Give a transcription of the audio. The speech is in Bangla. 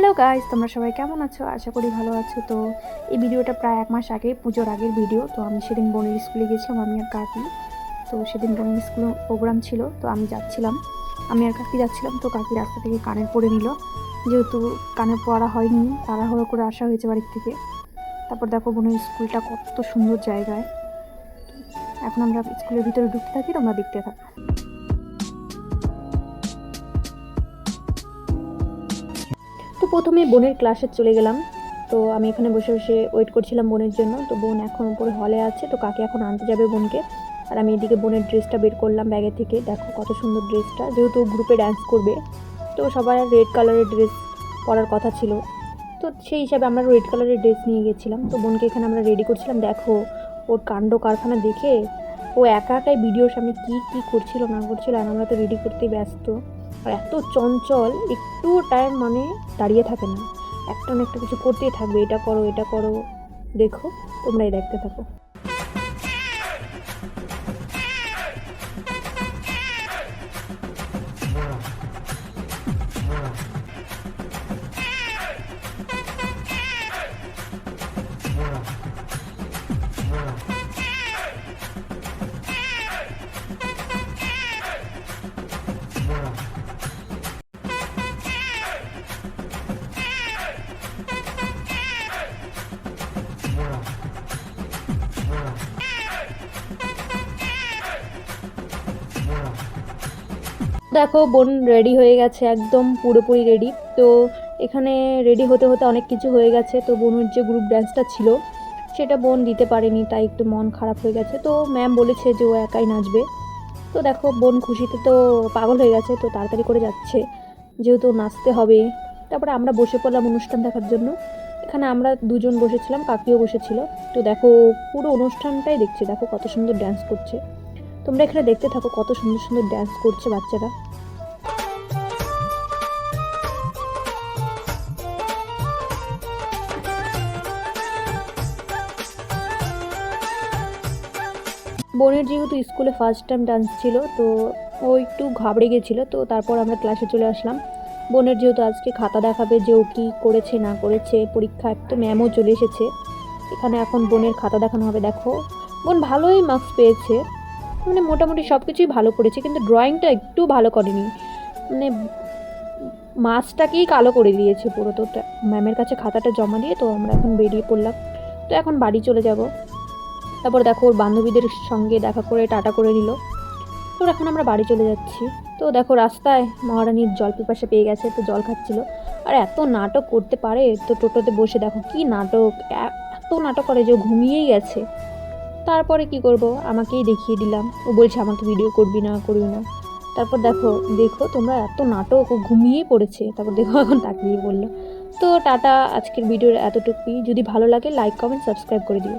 হ্যালো গাইস তোমরা সবাই কেমন আছো? আশা করি ভালো আছো। তো এই ভিডিওটা প্রায় এক মাস আগে, পুজোর আগের ভিডিও। তো আমি সেদিন বোনের স্কুলে গেছিলাম, আমি আর কাকি। তো সেদিন বোনের স্কুলে প্রোগ্রাম ছিল, তো আমি যাচ্ছিলাম। আমি আর কাকি যাচ্ছিলাম, তো কাকি রাস্তা থেকে কানের পরে নিল। যেহেতু কানে পড়া হয়নি, তাড়াহুড়ো করে আসা হয়েছে বাড়ির থেকে। তারপর দেখো বোনের স্কুলটা কত সুন্দর জায়গায়। এখন আমরা স্কুলের ভিতরে ঢুকতে থাকি, তোমরা দেখতে থাকো। প্রথমে বোনের ক্লাসে চলে গেলাম। তো আমি এখানে বসে বসে ওয়েট করছিলাম বোনের জন্য। তো বোন এখন উপরে হলে আছে, তো কাকে এখন আনতে যাবে বোনকে? আর আমি এদিকে বোনের ড্রেসটা বের করলাম ব্যাগের থেকে। দেখো কত সুন্দর ড্রেসটা যেহেতু গ্রুপে ডান্স করবে, তো সবার রেড কালারের ড্রেস পরার কথা ছিল। তো সেই হিসাবে আমরা রেড কালারের ড্রেস নিয়ে গেছিলাম। তো বোনকে এখানে আমরা রেডি করছিলাম। দেখো, ওর কাণ্ড কারখানা দেখে ও একা একাই ভিডিওর সামনে কী কী করছিল না করছিল, আর আমরা তো রেডি করতেই ব্যস্ত। আর এত চঞ্চল একটু টাইম মানে দাঁড়িয়ে থাকে না। একটা না একটা কিছু করতেই থাকবে, এটা করো এটা করো। দেখো, তোমরাই দেখতে থাকো। দেখো, বোন রেডি হয়ে গেছে, একদম পুরোপুরি রেডি তো এখানে রেডি হতে হতে অনেক কিছু হয়ে গেছে। তো বোনের যে গ্রুপ ডান্সটা ছিল, সেটা বোন দিতে পারেনি, তাই একটু মন খারাপ হয়ে গেছে। তো ম্যাম বলেছে যে ও একাই নাচবে। তো দেখো, বোন খুশিতে তো পাগল হয়ে গেছে, তো তাড়াতাড়ি করে যাচ্ছে, যেহেতু নাচতে হবে তারপরে আমরা বসে পড়লাম অনুষ্ঠান দেখার জন্য। এখানে আমরা দুজন বসেছিলাম, কাকিও বসেছিল। তো দেখো, পুরো অনুষ্ঠানটাই দেখছে, দেখো কত সুন্দর ড্যান্স করছে। তোমরা এখানে দেখতে থাকো কত সুন্দর সুন্দর ডান্স করছে বাচ্চারা। বোনের যেহেতু স্কুলে ফার্স্ট টাইম ডান্স ছিল, তো ও একটু ঘাবড়ে গেছিল, তো তারপর আমরা ক্লাসে চলে আসলাম। বোনের যেহেতু আজকে খাতা দেখাবে যে ও কী করেছে, না করেছে, পরীক্ষা তো ম্যামও চলে এসেছে। এখানে এখন বোনের খাতা দেখানো হবে, দেখো। বোন ভালোই মার্কস পেয়েছে। মানে মোটামুটি সব কিছুই ভালো করেছে, কিন্তু ড্রয়িংটা একটু ভালো করেনি। মানে মাছটাকেই কালো করে দিয়েছে পুরো, তো ম্যামের কাছে খাতাটা জমা দিয়ে তো আমরা এখন বেরিয়ে পড়লাম। তো এখন বাড়ি চলে যাব। তারপর দেখো ওর বান্ধবীদের সঙ্গে দেখা করে টাটা করে নিল। তো এখন আমরা বাড়ি চলে যাচ্ছি। তো দেখো রাস্তায় মহারানীর জল পিপাসা পেয়ে গেছে, তো জল খাচ্ছিল। আর এত নাটক করতে পারে তো টোটোতে বসে দেখো কি নাটক এত নাটক করে যে ঘুমিয়েই গেছে। তারপরে কি করব? আমাকেই দেখিয়ে দিলাম। ও বলছে, আমাকে ভিডিও করবি না করবি না। তারপর দেখো দেখো তোমরা এত নাটক, ও ঘুমিয়েই পড়েছে। তারপর দেখো এখন তাকিয়ে বলল। তো টাটা, আজকের ভিডিওর এতটুকুই। যদি ভালো লাগে লাইক কমেন্ট সাবস্ক্রাইব করে দিও।